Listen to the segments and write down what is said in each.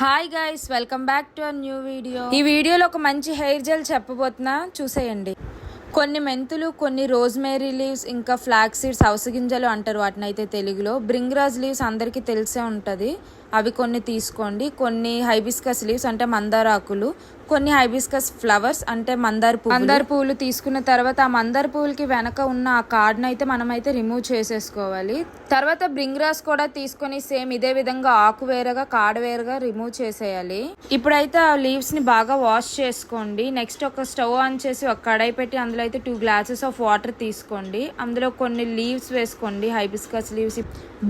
Hi guys welcome back to new video ఈ వీడియోలో ఒక మంచి హెయిర్ జెల్ చెప్పబోతున్నా. చూసేయండి. కొన్ని మెంతులు కొన్ని రోజ్మేరీ లీవ్స్ ఇంకా ఫ్లాక్ సీడ్స్ అవసగింజలు అంటారు వాటిని అయితే తెలుగులో. బ్రింగ్రాజ్ లీవ్స్ అందరికీ తెలిసే ఉంటుంది. అవి కొన్ని తీసుకోండి. కొన్ని హైబిస్కస్ లీవ్స్ అంటే మందార ఆకులు కొన్ని హైబిస్కస్ ఫ్లవర్స్ అంటే మందార పువ్వు మందార పువ్వులు తీసుకున్న తర్వాత ఆ మందార పువ్వులకి వెనక ఉన్న ఆ కార్డ్ని అయితే మనం అయితే రిమూవ్ చేసేసుకోవాలి. తర్వాత బ్రింగ్రాస్ కూడా తీసుకొని సేమ్ ఇదే విధంగా ఆకు వేరగా కాడ వేరుగా రిమూవ్ చేసేయాలి. ఇప్పుడైతే ఆ లీవ్స్ని బాగా వాష్ చేసుకోండి. నెక్స్ట్ ఒక స్టవ్ ఆన్ చేసి ఒక కడాయి పెట్టి అందులో అయితే టూ గ్లాసెస్ ఆఫ్ వాటర్ తీసుకోండి. అందులో కొన్ని లీవ్స్ వేసుకోండి హైబిస్కస్ లీవ్స్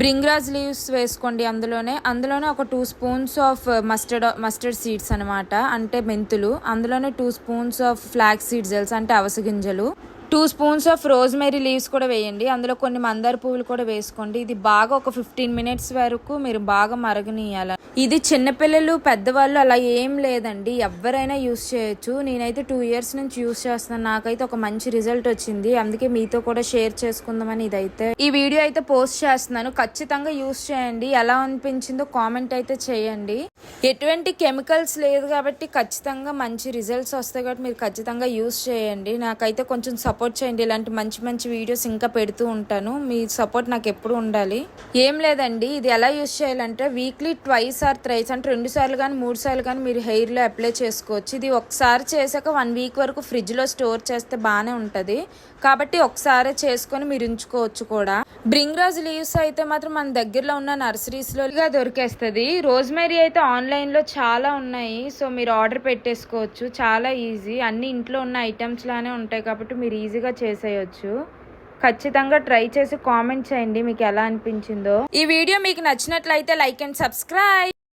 బ్రింగ్రాజ్ లీవ్స్ వేసుకోండి అందులోనే. అందులోనే ఒక two spoons of mustard mustard seeds అనమాట అంటే మెంతులు. అందులోనే two spoons of flax seeds gels అంటే అవస గింజలు. Two spoons of rosemary leaves కూడా వేయండి. అందులో కొన్ని మందార పువ్వులు కూడా వేసుకోండి. ఇది బాగా ఒక ఫిఫ్టీన్ మినిట్స్ వరకు మీరు బాగా మరగనీయాలి. ఇది చిన్నపిల్లలు పెద్దవాళ్ళు అలా ఏం లేదండి. ఎవరైనా యూస్ చేయొచ్చు. నేనైతే టూ ఇయర్స్ నుంచి యూస్ చేస్తున్నాను. నాకైతే ఒక మంచి రిజల్ట్ వచ్చింది. అందుకే మీతో కూడా షేర్ చేసుకుందామని ఇదైతే. ఈ వీడియో అయితే పోస్ట్ చేస్తున్నాను. ఖచ్చితంగా యూస్ చేయండి. ఎలా అనిపించిందో కామెంట్ అయితే చేయండి. ఎటువంటి కెమికల్స్ లేదు కాబట్టి ఖచ్చితంగా మంచి రిజల్ట్స్ వస్తాయి కాబట్టి మీరు ఖచ్చితంగా యూస్ చేయండి. నాకైతే కొంచెం సపోర్ట్ సపోర్ట్ చేయండి. ఇలాంటి మంచి మంచి వీడియోస్ ఇంకా పెడుతూ ఉంటాను. మీ సపోర్ట్ నాకు ఎప్పుడు ఉండాలి. ఏం లేదండి. ఇది ఎలా యూస్ చేయాలంటే వీక్లీ ట్వైస్ ఆర్ థ్రైస్ అంటే రెండు సార్లు కానీ మూడు సార్లు కానీ మీరు హెయిర్లో అప్లై చేసుకోవచ్చు. ఇది ఒకసారి చేశాక వన్ వీక్ వరకు ఫ్రిడ్జ్లో స్టోర్ చేస్తే బాగానే ఉంటుంది. కాబట్టి ఒకసారి చేసుకొని మీరు ఉంచుకోవచ్చు కూడా. బ్రింగ్ రోజ్ లీవ్స్ అయితే మాత్రం మన దగ్గరలో ఉన్న నర్సరీస్లో దొరికేస్తుంది. రోజ్మేరీ అయితే ఆన్లైన్లో చాలా ఉన్నాయి. సో మీరు ఆర్డర్ పెట్టేసుకోవచ్చు. చాలా ఈజీ. అన్ని ఇంట్లో ఉన్న ఐటమ్స్ లానే ఉంటాయి కాబట్టి మీరు ఈజీగా చేసేయచ్చు. ఖచ్చితంగా ట్రై చేసి కామెంట్ చేయండి మీకు ఎలా అనిపించిందో. ఈ వీడియో మీకు నచ్చినట్లయితే లైక్ అండ్ సబ్స్క్రైబ్.